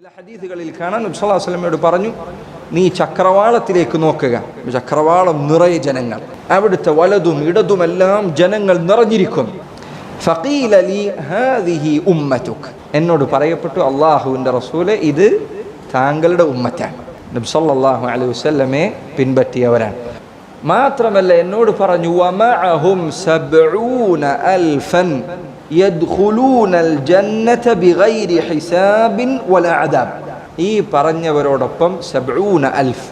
ചില ഹദീസുകളിൽ കാണാൻ നബ്സല്ലാസ്ലമയോട് പറഞ്ഞു നീ ചക്രവാളത്തിലേക്ക് നോക്കുക. ചക്രവാളം നിറയെ ജനങ്ങൾ. അവിടുത്തെ വലതും ഇടതുമെല്ലാം ജനങ്ങൾ നിറഞ്ഞിരിക്കുന്നു എന്നോട് പറയപ്പെട്ടു അള്ളാഹുവിന്റെ റസൂലെ ഇത് താങ്കളുടെ ഉമ്മത്താണ്. നബി സല്ലല്ലാഹു അലൈഹി വസല്ലമയെ പിൻപറ്റിയവരാണ്. മാത്രമല്ല എന്നോട് പറഞ്ഞു യദ്ഖുലൂനൽ ജന്നത ബിഗൈരി ഹിസാബിൻ അദാബ്. ഈ പറഞ്ഞവരോടൊപ്പം സബ്ഊന അൽഫ്.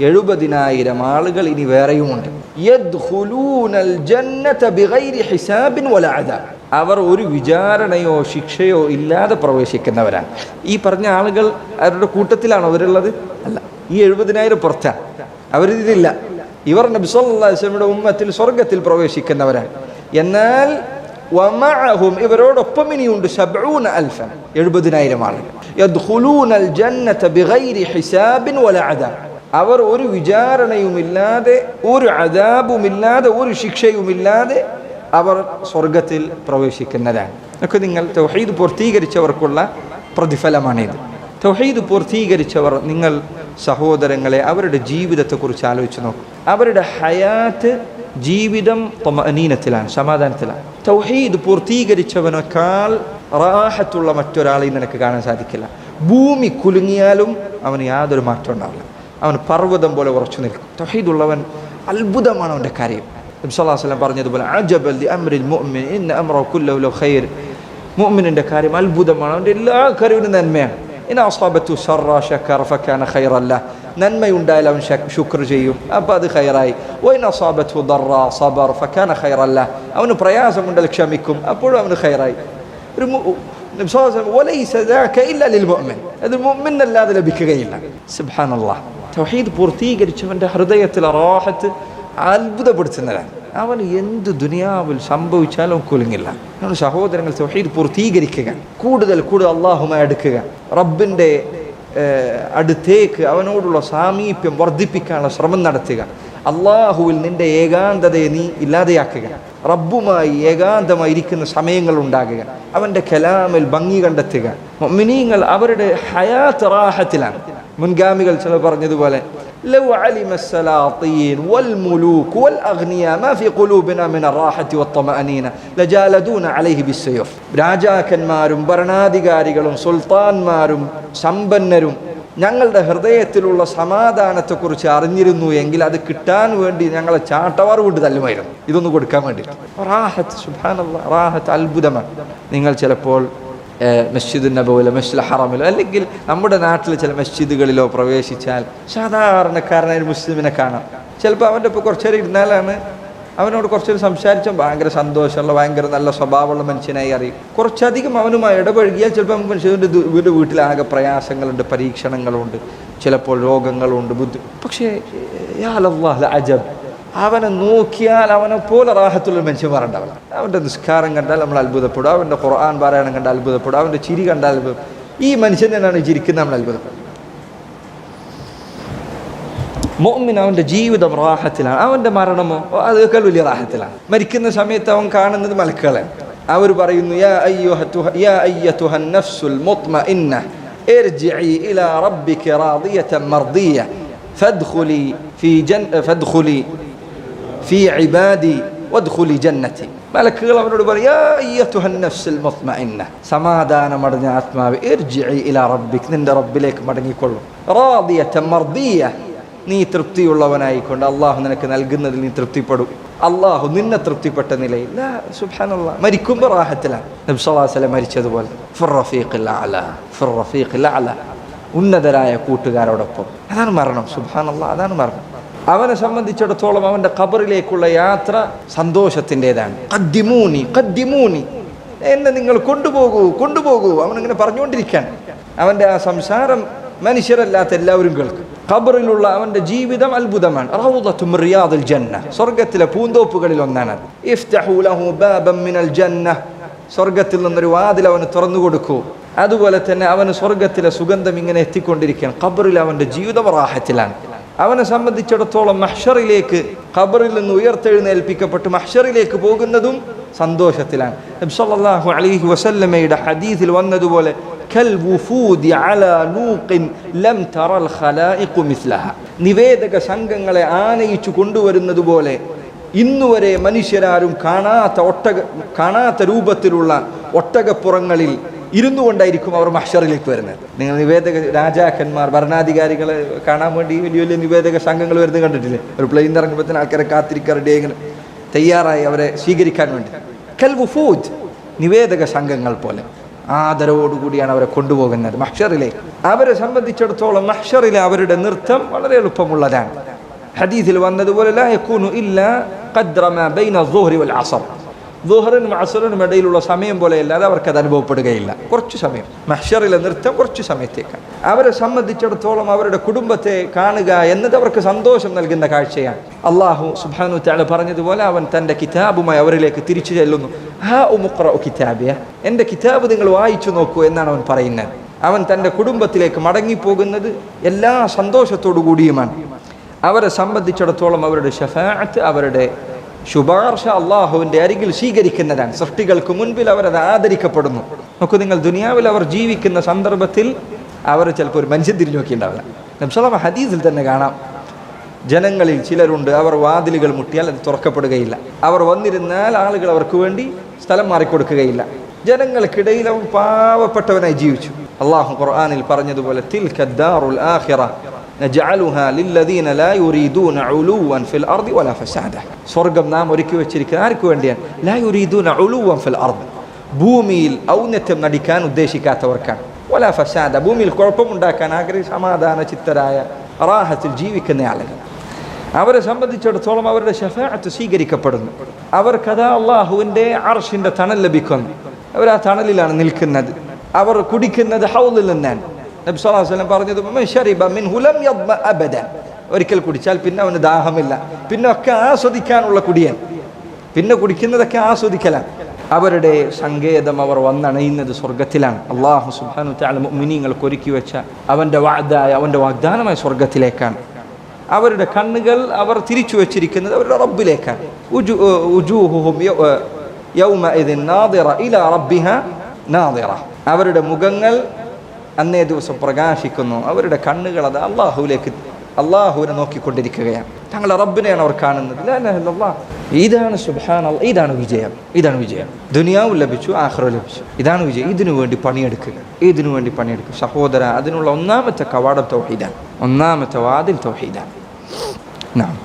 എഴുപതിനായിരം ആളുകൾ ഇനി വേറെയുമുണ്ട്. യദ്ഖുലൂനൽ ജന്നത ബിഗൈരി ഹിസാബിൻ അദാബ്. അവർ ഒരു വിചാരണയോ ശിക്ഷയോ ഇല്ലാതെ പ്രവേശിക്കുന്നവരാണ്. ഈ പറഞ്ഞ ആളുകൾ അവരുടെ കൂട്ടത്തിലാണോ അവരുള്ളത്? അല്ല ഈ എഴുപതിനായിരം പുറത്താണ് അവരിതില്ല ഇവർ നബി സല്ലല്ലാഹു അലൈഹി വസല്ലമയുടെ ഉമ്മത്തിൽ സ്വർഗത്തിൽ പ്രവേശിക്കുന്നവരാണ്. എന്നാൽ വമഅഹും ഇവരോടൊപ്പം ഇനിയുണ്ട് സബ്ഊന അൽഫൻ എഴുപതിനായിരം ആളുകൾ. യദ്ഖുലൂനൽ ജന്നത ബിഗൈരി ഹിസാബിൻ വല അദാബ്. അവർ ഒരു വിചാരണയുമില്ലാതെ ഒരു അദാബുമില്ലാതെ ഒരു ശിക്ഷയുമില്ലാതെ അവർ സ്വർഗത്തിൽ പ്രവേശിക്കുന്നതാണ്. ഒക്കെ നിങ്ങൾ തൗഹീദ് പൂർത്തീകരിച്ചവർക്കുള്ള പ്രതിഫലമാണിത്. തൗഹീദ് പൂർത്തീകരിച്ചവർ നിങ്ങൾ സഹോദരങ്ങളെ അവരുടെ ജീവിതത്തെക്കുറിച്ച് ആലോചിച്ച് നോക്കും. അവരുടെ ഹയാത്ത് ജീവിതം തൊമനീനത്തിലാണ് സമാധാനത്തിലാണ്. തൗഹീദ് പൂർത്തീകരിച്ചവനേക്കാൾ റാഹത്തുള്ള മറ്റൊരാളെയും നിനക്ക് കാണാൻ സാധിക്കില്ല. ഭൂമി കുലുങ്ങിയാലും അവന് യാതൊരു മാറ്റം ഉണ്ടാവില്ല. അവൻ പർവതം പോലെ ഉറച്ചു നിൽക്കും. തൗഹീദുള്ളവൻ അത്ഭുതമാണ് അവന്റെ കാര്യം. നബ്സല്ലാസ്ലം പറഞ്ഞതുപോലെ അജബൽ അമ്രിൽ മുഅ്മിൻ ഇന്ന അമ്രോ കുല്ലോ ഖൈർ. മുഅ്മിനിന്റെ കാര്യം അത്ഭുതമാണ് അവന്റെ എല്ലാ കാര്യവും നന്മയാണ്. ഇൻ അസാബത്തു ഷറ ഷക്കർ ഫക്കാന ഖൈറല്ല. നന്മയുണ്ടായാൽ അവൻ ശുക്ർ ചെയ്യും. അപ്പോൾ അത് ഖൈറായി. ഒയിൻ അസാബത്തു ദറ സബർ ഫക്കാന ഖൈറല്ല അവന് പ്രയാസമുണ്ടെങ്കിൽ ക്ഷമിക്കും. അപ്പോഴും അവന് ഖൈറായി. ഒരു അത് മുമ്മിനല്ലാതെ ലഭിക്കുകയില്ല. സുബ്ഹാനല്ലാഹ്. തൗഹീദ് പൂർത്തീകരിച്ചവന്റെ ഹൃദയത്തിൽ റാഹത്ത് അത്ഭുതപ്പെടുത്തുന്നതാണ് അവൻ എന്ത് ദുനിയാവിൽ സംഭവിച്ചാലും കുലുങ്ങില്ല. നമ്മുടെ സഹോദരങ്ങൾ തൗഹീദ് പൂർത്തീകരിക്കുക. കൂടുതൽ കൂടുതൽ അള്ളാഹുമായി അടുക്കുക. റബ്ബിന്റെ അടുത്തേക്ക് അവനോടുള്ള സാമീപ്യം വർദ്ധിപ്പിക്കാനുള്ള ശ്രമം നടത്തുക. അള്ളാഹുവിൽ നിന്റെ ഏകാന്തതയെ നീ ഇല്ലാതെയാക്കുക. റബ്ബുമായി ഏകാന്തമായി ഇരിക്കുന്ന സമയങ്ങൾ ഉണ്ടാകുക. അവന്റെ കലാമിൽ ഭംഗി കണ്ടെത്തുക. മിനിങ്ങൾ അവരുടെ ഹയാത്ത് റാഹത്തിലാണ്. മുൻഗാമികൾ ചില പറഞ്ഞതുപോലെ لو علم السلاطين والملوك والأغنياء ما في قلوبنا من الراحة والطمأنينة لجالدون عليه بالسيوف രാജാക്കന്മാരും ഭരണാധികാരികളും സുൽത്താൻമാരും സമ്പന്നരും ഞങ്ങളുടെ ഹൃദയത്തിലുള്ള സമാധാനത്തെക്കുറിച്ച് അറിഞ്ഞിരുന്നു എങ്കിൽ അത് കിട്ടാൻ വേണ്ടി ഞങ്ങളെ ചാട്ടവാർ കൊണ്ട് തല്ലുമായിരുന്നു ഇതൊന്ന് കൊടുക്കാൻ വേണ്ടി റാഹത്ത് സുബാനുള്ള റാഹത്ത് അത്ഭുതമാണ് നിങ്ങൾ ചിലപ്പോൾ മസ്ജിദ് നബോയിലോ മസ്ജിദ് ഹറമിലോ? അല്ലെങ്കിൽ നമ്മുടെ നാട്ടിൽ ചില മസ്ജിദുകളിലോ പ്രവേശിച്ചാൽ സാധാരണക്കാരനായ ഒരു മുസ്ലിമിനെ കാണാം. ചിലപ്പോൾ അവന്റെ ഇപ്പോൾ കുറച്ചേരം ഇരുന്നാലാണ് അവനോട് കുറച്ചേരം സംസാരിച്ചാൽ ഭയങ്കര സന്തോഷമുള്ള ഭയങ്കര നല്ല സ്വഭാവമുള്ള മനുഷ്യനായി അറിയും. കുറച്ചധികം അവനുമായി ഇടപഴകിയാൽ ചിലപ്പോൾ മനുഷ്യന്റെ വീട് വീട്ടിലാകെ പ്രയാസങ്ങളുണ്ട് പരീക്ഷണങ്ങളുണ്ട് ചിലപ്പോൾ രോഗങ്ങളുണ്ട് ബുദ്ധി പക്ഷേ അജബ്. അവനെ നോക്കിയാൽ അവനെ പോലെ റാഹത്തുള്ള മനുഷ്യന്മാർ ഉണ്ടാവില്ല അവൻ്റെ നിസ്കാരം കണ്ടാൽ നമ്മൾ അത്ഭുതപ്പെടും അവൻ്റെ ഖുർആൻ പാരായണം കണ്ടാൽ അത്ഭുതപ്പെടും അവൻ്റെ ചിരി കണ്ടാൽ അത്ഭുതം ഈ മനുഷ്യൻ തന്നെയാണ് ചിരിക്കുന്നത് നമ്മൾ അത്ഭുതപ്പെടും മോമിൻ അവൻ്റെ ജീവിതം റാഹത്തിലാണ് അവൻ്റെ മരണമോ അതേക്കാൾ വലിയ റാഹത്തിലാണ് മരിക്കുന്ന സമയത്ത് അവൻ കാണുന്നത് മലക്കുകളെ അവർ പറയുന്നു യാ അയ്യുഹ യാ അയ്യതുഹ നഫ്സുൽ മുത്മഇന്ന ارجعي إلى ربك راضية مرضية فادخلي في جن فادخلي في عبادي وادخلي جنتي മലക്കുകൾ അവനോട് പറയും സമാധാനമടഞ്ഞ ആത്മാവ് ഇല റബ്ബിക് നിന്റെ റബ്ബിലേക്ക് മടങ്ങിക്കൊള്ളും റാദിയത്തെ മർദിയ നീ തൃപ്തിയുള്ളവനായിക്കൊണ്ട് അള്ളാഹു നിനക്ക് നൽകുന്നതിൽ നീ തൃപ്തിപ്പെടും അള്ളാഹു നിന്നെ തൃപ്തിപ്പെട്ട നിലയിൽ സുബാനുള്ള മരിക്കുമ്പോൾ റാഹത്തിലാണ് നബ്സലാസല മരിച്ചതുപോലെ ഉന്നതരായ കൂട്ടുകാരോടൊപ്പം അതാണ് മരണം സുബാനല്ല അതാണ് മരണം അവനെ സംബന്ധിച്ചിടത്തോളം അവന്റെ ഖബറിലേക്കുള്ള യാത്ര സന്തോഷത്തിന്റെതാണ്. കദ്യമൂനി കദ്യമൂനി എന്നെ നിങ്ങൾ കൊണ്ടുപോകൂ കൊണ്ടുപോകൂ. അവനിങ്ങനെ പറഞ്ഞുകൊണ്ടിരിക്കാൻ അവന്റെ ആ സംസാരം മനുഷ്യരല്ലാത്ത എല്ലാവരും കേൾക്കും. ഖബറിലുള്ള അവന്റെ ജീവിതം അത്ഭുതമാണ്. റൗദത്തും റിയാദുൽ ജന്ന. സ്വർഗത്തിലെ പൂന്തോപ്പുകളിൽ ഒന്നാണ് ജന്ന. സ്വർഗത്തിൽ നിന്നൊരു വാതിൽ അവന് തുറന്നു കൊടുക്കൂ. അതുപോലെ തന്നെ അവന് സ്വർഗത്തിലെ സുഗന്ധം ഇങ്ങനെ എത്തിക്കൊണ്ടിരിക്കുകയാണ്. ഖബറിൽ അവന്റെ ജീവിതം റാഹത്തിലാണ് അവനെ സംബന്ധിച്ചിടത്തോളം മഹ്ഷറിലേക്ക് ഖബറിൽ നിന്ന് ഉയർത്തെഴുന്നേൽപ്പിക്കപ്പെട്ട് മഹ്ഷറിലേക്ക് പോകുന്നതും സന്തോഷത്തിലാണ്. നബ്സല്ലാഹു അലൈഹി വസല്ലമയുടെ ഹദീസിൽ വന്നതുപോലെ നിവേദക സംഘങ്ങളെ ആനയിച്ചു കൊണ്ടുവരുന്നത് പോലെ ഇന്നുവരെ മനുഷ്യരാരും കാണാത്ത ഒട്ടക കാണാത്ത രൂപത്തിലുള്ള ഒട്ടകപ്പുറങ്ങളിൽ ഇരുന്നു കൊണ്ടായിരിക്കും അവർ മഹ്ഷറിലേക്ക് വരുന്നത്. നിങ്ങൾ നിവേദക രാജാക്കന്മാർ ഭരണാധികാരികളെ കാണാൻ വേണ്ടി വലിയ വലിയ നിവേദക സംഘങ്ങൾ വരുന്നത് കണ്ടിട്ടില്ലേ? ഒരു പ്ലെയിൻ ഇറങ്ങുമ്പോഴത്തേന് ആൾക്കാരെ കാത്തിരിക്കാൻ റെഡി ഇങ്ങനെ തയ്യാറായി അവരെ സ്വീകരിക്കാൻ വേണ്ടി. കൽവുഫൂജ് നിവേദക സംഘങ്ങൾ പോലെ ആദരവോടുകൂടിയാണ് അവരെ കൊണ്ടുപോകുന്നത് മഹ്ഷറിലേക്ക് അവരെ സംബന്ധിച്ചിടത്തോളം മഹ്ഷറിലെ അവരുടെ നൃത്തം വളരെ എളുപ്പമുള്ളതാണ്. ഹദീസിൽ വന്നതുപോലെ ഇല്ലാ ഖദ്റ ബൈന ദുഹ്രി വൽ അസർ. ദുഹറിനും അസറിനും ഇടയിലുള്ള സമയം പോലെയല്ലാതെ അവർക്ക് അത് അനുഭവപ്പെടുകയില്ല. കുറച്ച് സമയം. മഹ്ഷറിലെ നൃത്തം കുറച്ച് സമയത്തേക്കാണ്. അവരെ സംബന്ധിച്ചിടത്തോളം അവരുടെ കുടുംബത്തെ കാണുക എന്നത് അവർക്ക് സന്തോഷം നൽകുന്ന കാഴ്ചയാണ്. അള്ളാഹു സുബാനു താല പറഞ്ഞതുപോലെ അവൻ തന്റെ കിതാബുമായി അവരിലേക്ക് തിരിച്ചു ചെല്ലുന്നു. ഹാ ഉമുക്ര കിതാബിയ. എന്റെ കിതാബ് നിങ്ങൾ വായിച്ചു നോക്കൂ എന്നാണ് അവൻ പറയുന്നത്. അവൻ തന്റെ കുടുംബത്തിലേക്ക് മടങ്ങിപ്പോകുന്നത് എല്ലാ സന്തോഷത്തോടു കൂടിയുമാണ്. അവരെ സംബന്ധിച്ചിടത്തോളം അവരുടെ ഷഫാത്ത് അവരുടെ ശുപാർശ അള്ളാഹുവിന്റെ അരികിൽ സ്വീകരിക്കുന്നതാണ്. സൃഷ്ടികൾക്ക് മുൻപിൽ അവരത് ആദരിക്കപ്പെടുന്നു. നോക്കൂ നിങ്ങൾ ദുനിയാവിൽ അവർ ജീവിക്കുന്ന സന്ദർഭത്തിൽ അവർ ചിലപ്പോൾ ഒരു മനുഷ്യൻ തിരിഞ്ഞു നോക്കിയിട്ടുണ്ടാവില്ല. നബ്സലാമ ഹദീസിൽ തന്നെ കാണാം. ജനങ്ങളിൽ ചിലരുണ്ട് അവർ വാതിലുകൾ മുട്ടിയാൽ അത് തുറക്കപ്പെടുകയില്ല. അവർ വന്നിരുന്നാൽ ആളുകൾ അവർക്ക് വേണ്ടി സ്ഥലം മാറിക്കൊടുക്കുകയില്ല. ജനങ്ങൾക്കിടയിൽ അവൻ പാവപ്പെട്ടവനായി ജീവിച്ചു. അള്ളാഹു ഖുർആാനിൽ പറഞ്ഞതുപോലെ തിൽക്കദ്ദാറുൽ ആഖിറ. നജഅലുഹാ സ്വർഗം നാം ഒരുക്കി വെച്ചിരിക്കുന്ന ആർക്ക് വേണ്ടിയാണ്? ഭൂമിയിൽ ഔന്നത്യം നടിക്കാൻ ഉദ്ദേശിക്കാത്തവർക്കാണ്. വലാ ഫസാദ ഭൂമിയിൽ കുഴപ്പമുണ്ടാക്കാൻ ആഗ്രഹി സമാധാന ചിത്തരായ റാഹത്തിൽ ജീവിക്കുന്ന ആളുകൾ. അവരെ സംബന്ധിച്ചിടത്തോളം അവരുടെ ഷഫാഅത്ത് സ്വീകരിക്കപ്പെടുന്നു. അവർക്കതാ അള്ളാഹുവിന്റെ അർഷിന്റെ തണൽ ലഭിക്കുന്നു. അവർ ആ തണലിലാണ് നിൽക്കുന്നത്. അവർ കുടിക്കുന്നത് ഹൗലിൽ നിന്നാണ്. നബി വസല്ലം പറഞ്ഞത് "മൻ ശരിബ മിൻഹു ലം യദ്മ അബദ ഒരിക്കൽ കുടിച്ചാൽ പിന്നെ അവന് ദാഹമില്ല. പിന്നെ ഒക്കെ ആസ്വദിക്കാനുള്ള കുടിയൻ. പിന്നെ കുടിക്കുന്നതൊക്കെ ആസ്വദിക്കലാണ് അവരുടെ സങ്കേതം അവർ വന്നണയുന്നത് സ്വർഗത്തിലാണ് അള്ളാഹു തആല മുഅ്മിനീങ്ങൾ ഒരുക്കി വെച്ച അവന്റെ വാഗ്ദായ അവന്റെ വാഗ്ദാനമായ സ്വർഗത്തിലേക്കാണ് അവരുടെ കണ്ണുകൾ അവർ തിരിച്ചു വച്ചിരിക്കുന്നത് അവരുടെ റബ്ബിലേക്കാണ്. അവരുടെ മുഖങ്ങൾ അന്നേ ദിവസം പ്രകാശിക്കുന്നു. അവരുടെ കണ്ണുകൾ അത് അള്ളാഹുവിലേക്ക് അള്ളാഹുവിനെ നോക്കിക്കൊണ്ടിരിക്കുകയാണ്. തങ്ങളുടെ റബ്ബിനെയാണ് അവർ കാണുന്നത്. ഇതാണ് സുബാൻ ഇതാണ് വിജയം. ഇതാണ് വിജയം. ദുനിയാവും ലഭിച്ചു ആഹ്റോ ലഭിച്ചു. ഇതാണ് വിജയം. ഇതിനു വേണ്ടി പണിയെടുക്കുക. ഇതിനു വേണ്ടി പണിയെടുക്കുക. സഹോദര അതിനുള്ള ഒന്നാമത്തെ കവാടം തൗഹീദാണ് ഒന്നാമത്തെ വാതിൽ തൗഹീദാണ് നാം